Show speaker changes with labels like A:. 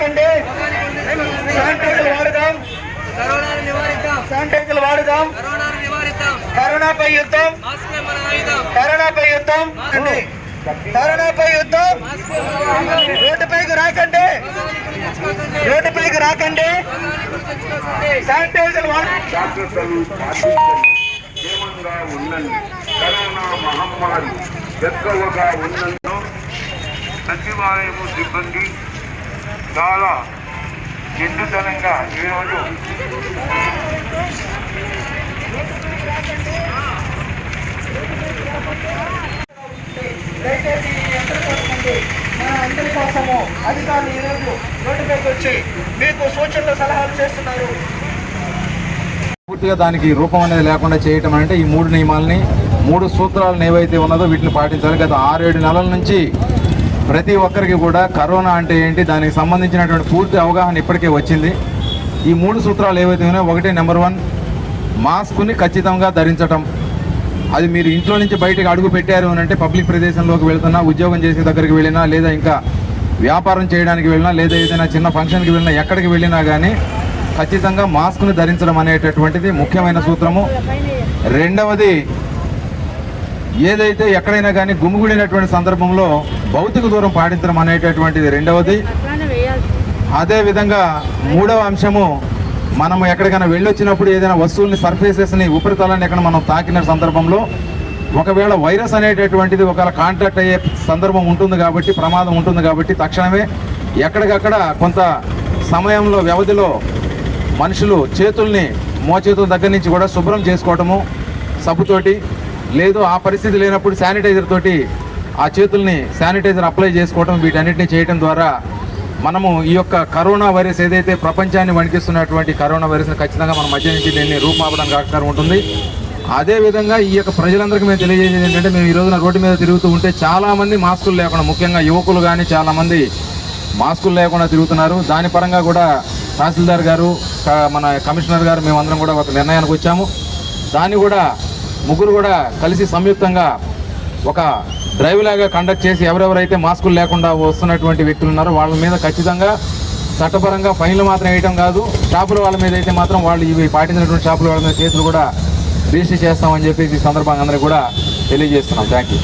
A: వాడకండి శానిటైజర్లు వాడదాం. శానిటైజర్లు వాడదాం. కరోనాపై యుద్ధం. కరోనాపై యుద్ధం. అండి కరోనాపై యుద్ధం. రోడ్డుపైకి రాకండి. రోడ్డుపైకి రాకండి. శానిటైజర్
B: క్షేమంగా ఉండండి. సిబ్బంది చాలా నిండుదనంగా ఈరోజు
A: దయచేసి ఈ యంత్రకోసమండి మన అందరి కోసము అధికారులు ఈరోజు రోడ్డుపైకి వచ్చి మీకు సూచనలు సలహాలు చేస్తున్నారు.
C: పూర్తిగా దానికి రూపం అనేది లేకుండా చేయటం అంటే ఈ మూడు నియమాలని మూడు సూత్రాలను ఏవైతే ఉన్నదో వీటిని పాటించాలి. గత ఆరేడు నెలల నుంచి ప్రతి ఒక్కరికి కూడా కరోనా అంటే ఏంటి దానికి సంబంధించినటువంటి పూర్తి అవగాహన ఇప్పటికే వచ్చింది. ఈ మూడు సూత్రాలు ఏవైతే ఉన్నాయో ఒకటి నెంబర్ వన్ మాస్క్ని ఖచ్చితంగా ధరించటం. అది మీరు ఇంట్లో నుంచి బయటకు అడుగు పెట్టారు అని అంటే పబ్లిక్ ప్రదేశంలోకి వెళ్తున్నా ఉద్యోగం చేసే దగ్గరికి వెళ్ళినా లేదా ఇంకా వ్యాపారం చేయడానికి వెళ్ళినా లేదా ఏదైనా చిన్న ఫంక్షన్కి వెళ్ళినా ఎక్కడికి వెళ్ళినా కానీ ఖచ్చితంగా మాస్క్ను ధరించడం అనేటటువంటిది ముఖ్యమైన సూత్రము. రెండవది ఏదైతే ఎక్కడైనా కానీ గుమిగూడినటువంటి సందర్భంలో భౌతిక దూరం పాటించడం అనేటటువంటిది రెండవది. అదే విధంగా మూడవ అంశము మనం ఎక్కడికైనా వెళ్ళొచ్చినప్పుడు ఏదైనా వస్తువుల్ని సర్ఫేసెస్ని ఉపరితలాన్ని ఎక్కడ మనం తాకిన సందర్భంలో ఒకవేళ వైరస్ అనేటటువంటిది ఒకవేళ కాంటాక్ట్ అయ్యే సందర్భం ఉంటుంది కాబట్టి ప్రమాదం ఉంటుంది కాబట్టి తక్షణమే ఎక్కడికక్కడ కొంత సమయంలో వ్యవధిలో మనుషులు చేతుల్ని మోచేతుల దగ్గర నుంచి కూడా శుభ్రం చేసుకోవటము సబ్బుతోటి లేదు ఆ పరిస్థితి లేనప్పుడు శానిటైజర్ తోటి ఆ చేతుల్ని శానిటైజర్ అప్లై చేసుకోవటం వీటన్నిటిని చేయటం ద్వారా మనము ఈ యొక్క కరోనా వైరస్ ఏదైతే ప్రపంచాన్ని వణికిస్తున్నటువంటి కరోనా వైరస్ని ఖచ్చితంగా మన మధ్య నుంచి దీన్ని రూపాపడం ఆస్కారం ఉంటుంది. అదేవిధంగా ఈ యొక్క ప్రజలందరికీ మేము తెలియజేసేది ఏంటంటే మేము ఈ రోజున రోడ్డు మీద తిరుగుతూ ఉంటే చాలామంది మాస్కులు లేకుండా ముఖ్యంగా యువకులు కానీ చాలామంది మాస్కులు లేకుండా తిరుగుతున్నారు. దాని పరంగా కూడా తహసీల్దార్ గారు మన కమిషనర్ గారు మేమందరం కూడా ఒక నిర్ణయానికి వచ్చాము. దాన్ని కూడా ముగ్గురు కూడా కలిసి సంయుక్తంగా ఒక డ్రైవ్ లాగా కండక్ట్ చేసి ఎవరెవరైతే మాస్కులు లేకుండా వస్తున్నటువంటి వ్యక్తులు ఉన్నారో వాళ్ళ మీద ఖచ్చితంగా చట్టపరంగా ఫైన్లు మాత్రం వేయటం కాదు. షాపుల వాళ్ళ మీద అయితే మాత్రం వాళ్ళు ఇవి పాటించినటువంటి షాపుల వాళ్ళ మీద కేసులు కూడా రిజిస్టర్ చేస్తామని చెప్పేసి ఈ సందర్భంగా అందరికీ కూడా తెలియజేస్తున్నాం. Thank you